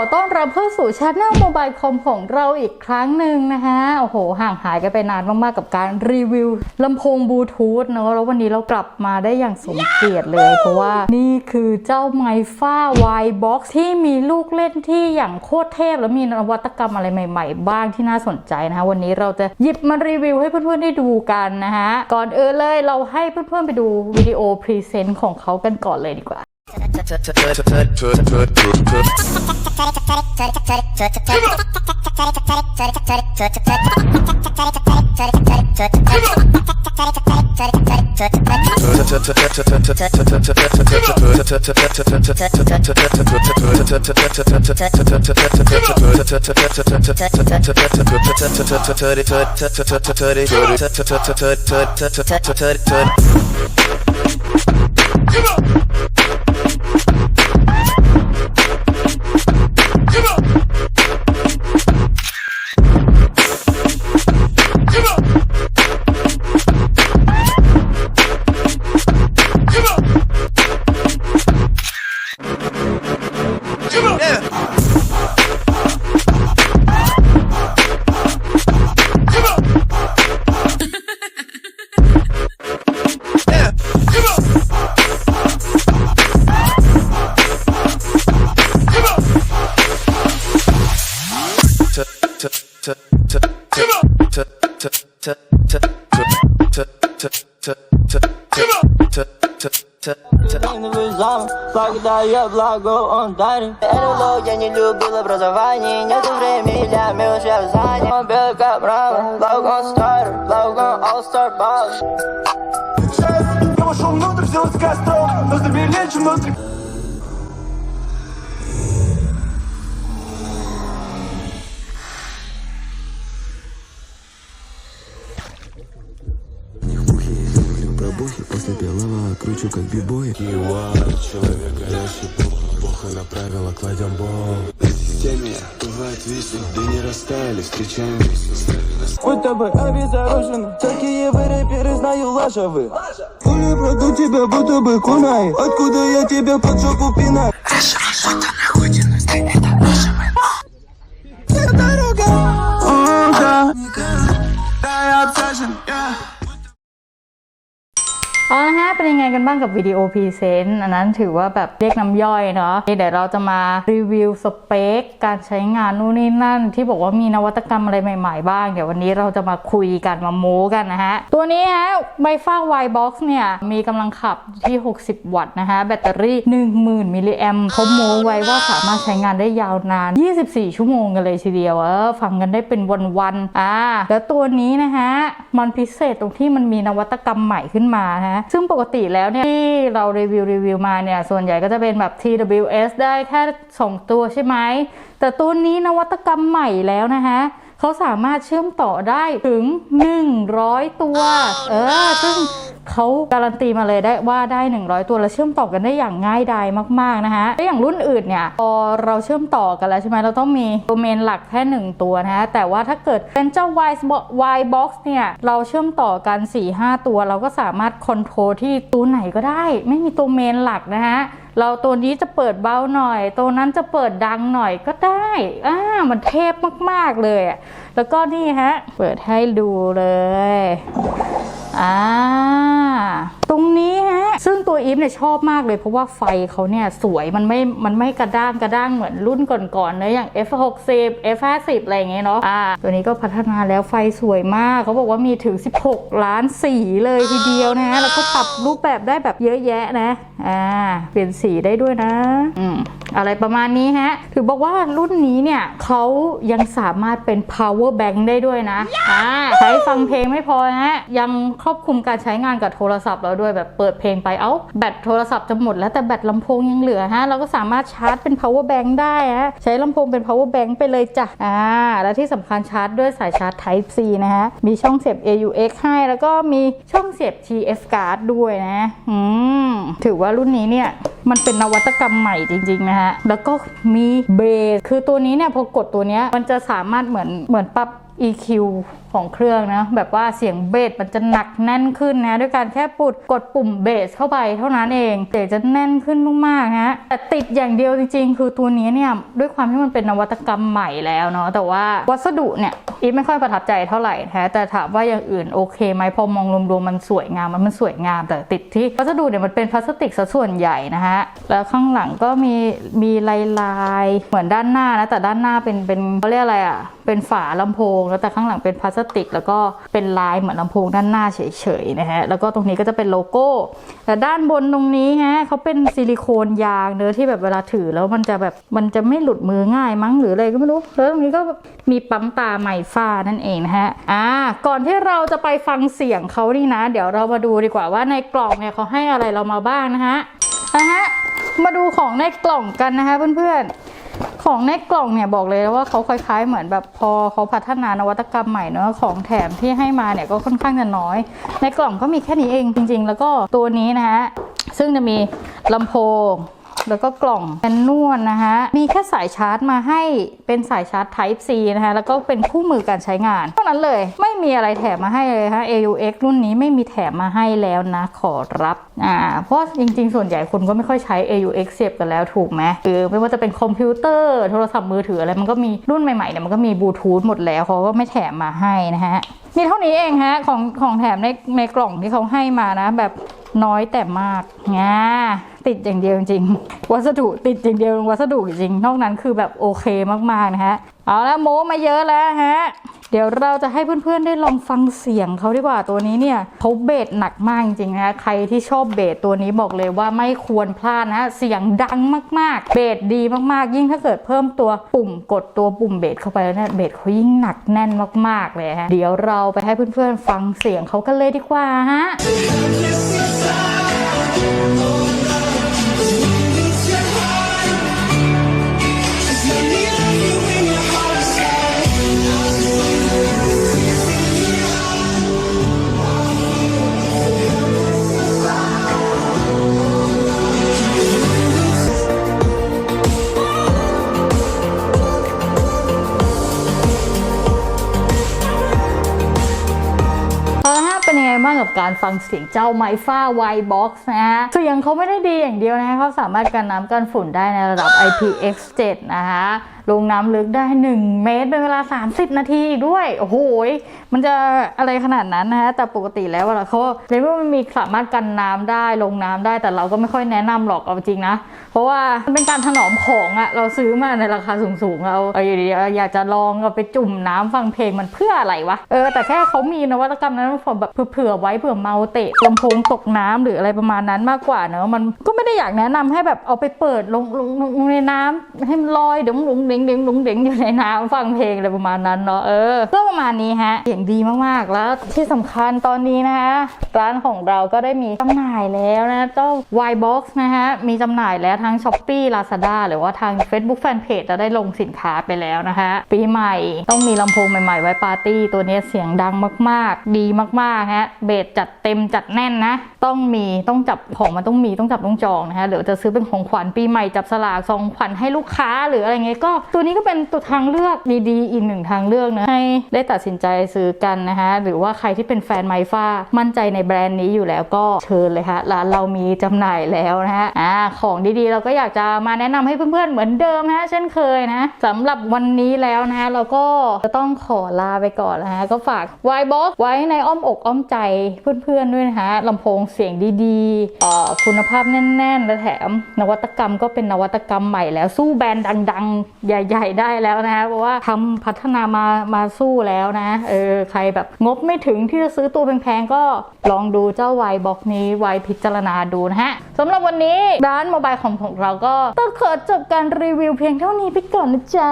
อต้อนรับเข้าสู่ช anel โมบายคอมของเราอีกครั้งหนึ่งนะคะโอ้โห ห่างหายกันไปนานมาก ๆ กับการรีวิวลำโพงบลูทูธเนอะแล้ววันนี้เรากลับมาได้อย่างสมเกียรติเลย เพราะว่านี่คือเจ้าไมฟ้า Y Box ที่มีลูกเล่นที่อย่างโคตรเทพ แล้วมีนวัตกรรมอะไรใหม่ ๆ บ้างที่น่าสนใจนะคะ วันนี้เราจะหยิบมารีวิวให้เพื่อน ๆ ได้ดูกันนะคะก่อนเอื่นเลยเราให้เพื่อน ๆ ไปดูวิดีโอพรีเซนต์ของเขากันก่อนเลยดีกว่า Come on! глазам Когда я благодарен Эрело я не любил образование Нет времени для мелочей Он Мобиль как брама Логон стар, логон all-star boss я вошел внутрь, взял с костром Но забелее, чем внутрь после белого кручу как бибой человек горящий пол Бога направила, кладем бомб В системе бывает висли Да не растаяли, встречаем висли Будто бы обезоружены Такие вы рэперы, знаю, лажевы. Пуля пройду тебя, будто бы кунай. Откуда я тебя под жопу пинаю? Дорога, เอาละฮะ เป็นยังไงกันบ้างกับวิดีโอพรีเซนต์อันนั้นถือว่าแบบเรียกน้ำย่อยเนาะทีเดี๋ยวเราจะมารีวิวสเปค การใช้งานนู่นนี่นั่น ที่บอกว่ามีนวัตกรรมอะไรใหม่ ๆ บ้าง เดี๋ยววันนี้เราจะมาคุยกันมาโม้กันนะฮะ ตัวนี้ฮะไบฟ้า Y Box เนี่ย มีกำลังขับที่ 60 วัตต์นะคะแบตเตอรี่ 10,000 มิลลิแอมเขาโม้ไว้ว่าสามารถใช้งานได้ยาวนาน 24 ชั่วโมงกันเลยทีเดียวเออฟังกันได้เป็นวันๆอ่าแล้วตัวนี้นะฮะมันพิเศษตรงที่มันมีนวัตกรรมใหม่ขึ้นมานะฮะซึ่งปกติแล้วเนี่ยที่เรารีวิวรีวิวมาเนี่ยส่วนใหญ่ก็จะเป็นแบบ TWS ได้แค่ 2 ตัวใช่ไหม แต่ตัวนี้นวัตกรรมใหม่แล้วนะฮะเขาสามารถเชื่อมต่อได้ถึง 100 ตัวเออ ซึ่ง เขาการันตีมาเลยได้ว่าได้ 100 ตัวแล้วเชื่อมต่อกันได้อย่างง่ายดายมากๆนะคะแล้วอย่างรุ่นอื่นเนี่ยพอเราเชื่อมต่อกันแล้วใช่ไหมเราต้องมีโดเมนหลักแค่1ตัวนะฮะแต่ว่าถ้าเกิดเป็นเจ้า Y Y Box เนี่ยเราเชื่อมต่อกัน 4-5 ตัว เราก็สามารถคอนโทรลที่ตัวไหนก็ได้ ไม่มีตัวเมนหลักนะฮะเราตัวนี้จะเปิดเบาหน่อย ตัวนั้นจะเปิดดังหน่อยก็ได้ อ่า มันเทพมาก ๆ เลยอะแล้วก็นี่ฮะ เปิดให้ดูเลย อ่า ตรงนี้ฮะ ซึ่งตัว อีฟเนี่ยชอบมากเลยเพราะว่าไฟเขาเนี่ยสวยมันไม่ มันไม่กระด้างกระด้างเหมือนรุ่นก่อนๆเนอะอย่าง F60 F50 อะไรอย่างเงี้ยเนาะอ่าตัวนี้ก็พัฒนาแล้วไฟสวยมากเขาบอกว่ามีถึง 16 ล้านสีเลยทีเดียวนะฮะแล้วก็ปรับรูปแบบได้แบบเยอะแยะนะอ่าเปลี่ยนสีได้ด้วยนะ อืม อะไรประมาณนี้ฮะ ถือบอกว่ารุ่นนี้เนี่ยเขายังสามารถเป็น power bank ได้ด้วยนะอ่าใช้ฟังเพลงไม่พอนะฮะ ยังครอบคลุมการใช้งานกับโทรศัพท์เราด้วยแบบเปิดเพลงไปเอ้าแบตโทรศัพท์จะหมดแล้วแต่แบตลำโพงยังเหลือฮะ เราก็สามารถชาร์จเป็น power bank ได้ฮะ ใช้ลำโพงเป็น power bank ไปเลยจ้ะอ่าและที่สำคัญชาร์จด้วยสายชาร์จ Type C นะฮะ มีช่องเสียบ AUX ให้แล้วก็มีช่องเสียบ TF card ด้วยนะ อืม ถือว่ารุ่นนี้เนี่ยมันเป็นนวัตกรรมใหม่จริงๆนะฮะ แล้วก็มีเบสคือตัวนี้เนี่ยพอกดตัวเนี้ยมันจะสามารถเหมือนเหมือนปรับ EQ ของเครื่องนะ แบบว่าเสียงเบสมันจะหนักแน่นขึ้นนะ ด้วยการแค่ปุดกดปุ่มเบสเข้าไปเท่านั้นเองเสียงจะแน่นขึ้นมากๆฮะแต่ติดอย่างเดียวจริง ๆ คือตัวนี้เนี่ย ด้วยความที่มันเป็นนวัตกรรมใหม่แล้วเนาะแต่ว่าวัสดุเนี่ยอีฟไม่ค่อยประทับใจเท่าไหร่นะแต่ถามว่าอย่างอื่นโอเคไหมพอมองรวมๆมันสวยงามมันมันสวยงาม แต่ติดที่วัสดุเนี่ยมันเป็นพลาสติกซะส่วนใหญ่นะฮะแล้วข้างหลังก็มีมีลายลายๆเหมือนด้านหน้านะแต่ด้านหน้าเป็นเป็นเขาเรียกอะไรอะ เป็นฝาลำโพง แล้วแต่ข้างหลังเป็นพลาสติก แล้วก็เป็นลายเหมือนลำโพงด้านหน้าเฉยๆนะฮะแล้วก็ตรงนี้ก็จะเป็นโลโก้ แต่ด้านบนตรงนี้ฮะเขาเป็นซิลิโคนยางเนื้อะที่แบบเวลาถือแล้วมันจะแบบมันจะไม่หลุดมือง่ายมั้งหรืออะไรก็ไม่รู้แล้วตรงนี้ก็มีปั๊มตาไมฟ้านั่นเองนะฮะอ่าก่อนที่เราจะไปฟังเสียงเขานี่นะ เดี๋ยวเรามาดูดีกว่าว่าในกล่องเนี่ยเขาให้อะไรเรามาบ้างนะฮะนะฮะมาดูของในกล่องกันนะคะเพื่อนๆ ของในกล่องเนี่ยบอกเลยว่าเขาคล้ายๆ เหมือนแบบพอเขาพัฒนานวัตกรรมใหม่เนอะของแถมที่ให้มาเนี่ยก็ค่อนข้างจะน้อย ในกล่องก็มีแค่นี้เองจริง ๆ แล้วก็ตัวนี้นะฮะซึ่งจะมีลำโพง แล้วก็กล่องแมนนวลนะคะมีแค่สายชาร์จมาให้เป็นสายชาร์จ Type C นะคะแล้วก็เป็นคู่มือการใช้งานเท่านั้นเลยไม่มีอะไรแถมมาให้เลยค่ะ AUX รุ่นนี้ไม่มีแถมมาให้แล้วนะขอรับอ่าเพราะจริงๆ ส่วนใหญ่คนก็ไม่ค่อยใช้ AUX เสียบกันแล้วถูกไหมคือไม่ว่าจะเป็นคอมพิวเตอร์โทรศัพท์มือถืออะไรมันก็มีรุ่นใหม่ๆเนี่ยมันก็มีบลูทูธหมดแล้วเขาก็ไม่แถมมาให้นะฮะมีเท่านี้เองฮะของของแถมในในกล่องที่เขาให้มานะ แบบน้อยแต่มากงา ติดอย่างเดียวจริง วัสดุติดอย่างเดียววัสดุจริง นอกนั้นคือแบบโอเคมากๆนะฮะ เอาละโม้มาเยอะแล้วฮะ เดี๋ยวเราจะให้เพื่อนๆได้ลองฟังเสียงเขาดีกว่าตัวนี้เนี่ยเขาเบสหนักมากจริงๆนะใครที่ชอบเบสตัวนี้บอกเลยว่าไม่ควรพลาดนะเสียงดังมากๆ เบสดีมากๆ ยิ่งถ้าเกิดเพิ่มตัวปุ่มกดตัวปุ่มเบสเข้าไปแล้วเนี่ยเบสเขายิ่งหนักแน่นมากๆเลยฮะเดี๋ยวเราไปให้เพื่อนๆฟังเสียงเขากันเลยดีกว่าฮะ มากกับการฟังเสียงเจ้าไมฟ้าไวบ็อกซ์นะฮะเสียงเขาไม่ได้ดีอย่างเดียวนะเขาสามารถกันน้ำกันฝุ่นได้ในระดับ IPX7 นะคะ ลงน้ำลึกได้ 1 เมตร เป็นเวลา 30 นาทีอีกด้วย โอ้โห มันจะอะไรขนาดนั้นนะฮะแต่ปกติแล้วเวลาเขาเรียกว่ามันมีสามารถกันน้ำได้ลงน้ำได้แต่เราก็ไม่ค่อยแนะนำหรอกเอาจริงนะ เพราะว่ามันเป็นการถนอมของอะเราซื้อมาในราคาสูงๆเราเอาอยู่ดีอยากจะลองเอาไปจุ่มน้ำฟังเพลงมันเพื่ออะไรวะ เออ แต่แค่เขามีนวัตกรรมนั้นแบบเผื่อไว้เผื่อเมาเตะลำโพงตกน้ำหรืออะไรประมาณนั้นมากกว่าเนอะมันก็ไม่ได้อยากแนะนำให้แบบเอาไปเปิดลงลงลงในน้ำให้มันลอยเดี๋ยวมันหลงเด้งเด้งหลงเด้งอยู่ในน้ำฟังเพลงอะไรประมาณนั้นเนาะเออก็ประมาณนี้ฮะเสียงดีมากๆ แล้วที่สำคัญตอนนี้นะคะร้านของเราก็ได้มีจำหน่ายแล้วนะเจ้า Y Box นะฮะมีจำหน่ายแล้วทาง s h อ p e e Lazada หรือว่าทาง Facebook Fanpage จะได้ลงสินค้าไปแล้วนะคะปีใหม่ต้องมีลำโพงใหม่ๆ ไว้ปาร์ตี้ตัวนี้เสียงดังมากๆ ดีมากๆฮะเบสจัดเต็มจัดแน่นนะ ต้องมีต้องจับของมันต้องมีต้องจับต้องจองนะคะเดี๋ยวจะซื้อเป็นของขวัญปีใหม่จับสลากซองขวัญให้ลูกค้าหรืออะไรเงี้ยก็ตัวนี้ก็เป็นตัวทางเลือกดีๆ อีกหนึ่งทางเลือกนะให้ได้ตัดสินใจซื้อกันนะคะหรือว่าใครที่เป็นแฟนไมฟ้ามั่นใจในแบรนด์นี้อยู่แล้วก็เชิญเลยค่ะร้านเรามีจำหน่ายแล้วนะฮะอ่าของดีๆ เราก็อยากจะมาแนะนำให้เพื่อนๆเหมือนเดิมฮะเช่นเคยนะสำหรับวันนี้แล้วนะเราก็จะต้องขอลาไปก่อนนะฮะก็ฝาก Y Box ไว้ในอ้อมอกอ้อมใจเพื่อนๆด้วยนะคะลำโพงเสียงดีๆอ่อคุณภาพแน่น ๆ และแถมนวัตกรรมก็เป็นนวัตกรรมใหม่แล้วสู้แบรนด์ดัง ๆใหญ่ ๆ ได้แล้วนะเพราะว่าทำพัฒนามามาสู้แล้วนะเออใครแบบงบไม่ถึงที่จะซื้อตัวแพงๆก็ลองดูเจ้าไวบล็อกนี้ไว้พิจารณาดูนะฮะสำหรับวันนี้ร้านโมบายของของเราก็ต้องขอจบการรีวิวเพียงเท่านี้ไปก่อนนะจ๊ะ